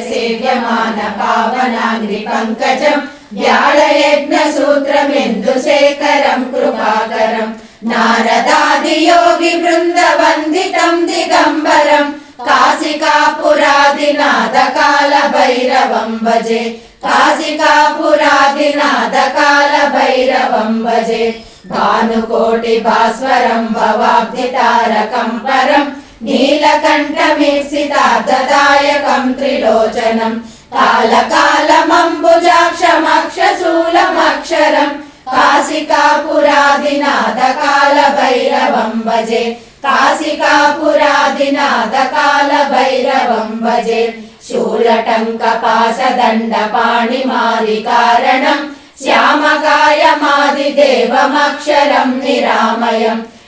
సేవ్యమాన పావనాగ్రి పంకజం వ్యాళయజ్ఞ సూత్రమిందు శేఖరం కృపాకరం. నారదాది యోగి బృంద వందితం దిగంబరం కాశికాపురాదినాథ కాల భైరవం భజే. కాశికాపురాదినాథ కాల భైరవం భజే. భానుకోటి భాస్వరం భవాబ్ధి తారకం పరం నీలకంఠమీర్షితార్థదాయకం త్రిలోచనం కాలకాలమంబుజాక్షమక్షశూలమక్షరం కాశికాపురాదినాథ కాల భైరవం భజే. కాశికాపురాదినాథ కాల భైరవం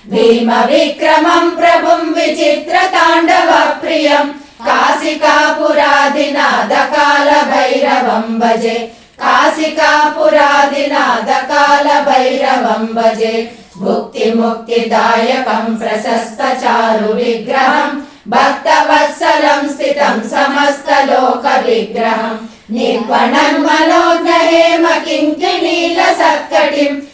భీమ విక్రమం ప్రభుం విచిత్ర తాండవ ప్రియం కాశికాపురాదినాథ కాల భైరవం భజే కాశికాపురాదినాథ కాల భైరవం భజే భుక్తి ముక్తిదాయకం ప్రశస్త చారు విగ్రహం భక్తవత్సలం స్థితం సమస్త లోక విగ్రహం నిర్వణం మనోజ్ఞ హేమ కింకి నీల సక్కటిం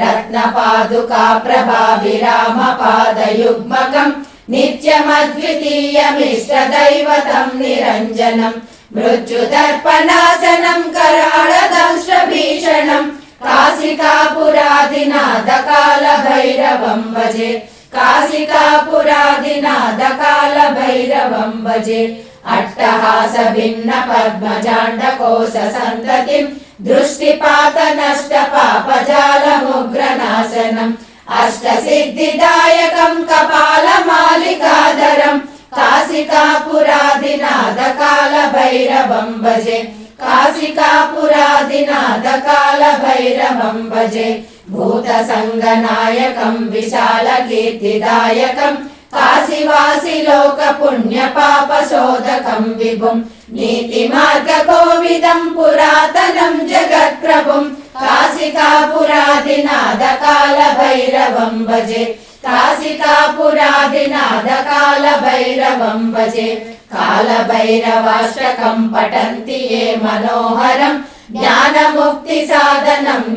रत्नपादुका प्रभाविरामपादयुग्मकम् नित्यमद्वितीयमिश्रदैवतम् निरञ्जनम् मृत्युदर्पणासनम् कराळदंश्रभीषणम् काशिकापुरादिनादकालभैरवम् भजे काशिकापुरादिनादकालभैरवम् भजे కరాళదంశ్రభీషణం కాశికాపురాదినాథ కాల భైరవం భజే కాశికాపురాదినాథ కాల భైరవం భజే అట్టహాస భిన్న పద్మజాండ కోశ సంతతిం దృష్టిపాత కాశీవాసి లోక పుణ్య పాప శోధకం విభుం. నీతి మార్గ కోవిదం పురాతనం జగత్ప్రభుం కాశికాపురాదినాథ కాల భైరవం భజే. కాశికాపురాదినాథ కాల భైరవం భజే. కాల భైరవాష్టకం పఠంతి ఏ మనోహరం. జ్ఞానముక్తి సాధనం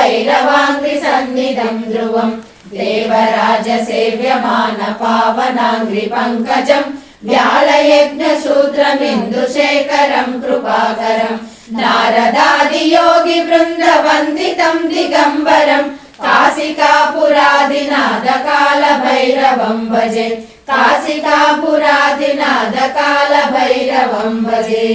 कालभैरवाङ्घ्रि सन्निधं ध्रुवम् देवराज सेव्यमान पावनाङ्घ्रि पङ्कजम् व्यालयज्ञसूत्रमिन्दुशेखरम् कृपाकरम् नारदादियोगि वृन्दवन्दितम् दिगम्बरम् काशिकापुरादिनाद कालभैरवम् भजे काशिकापुरादिनाद कालभैरवम् भजे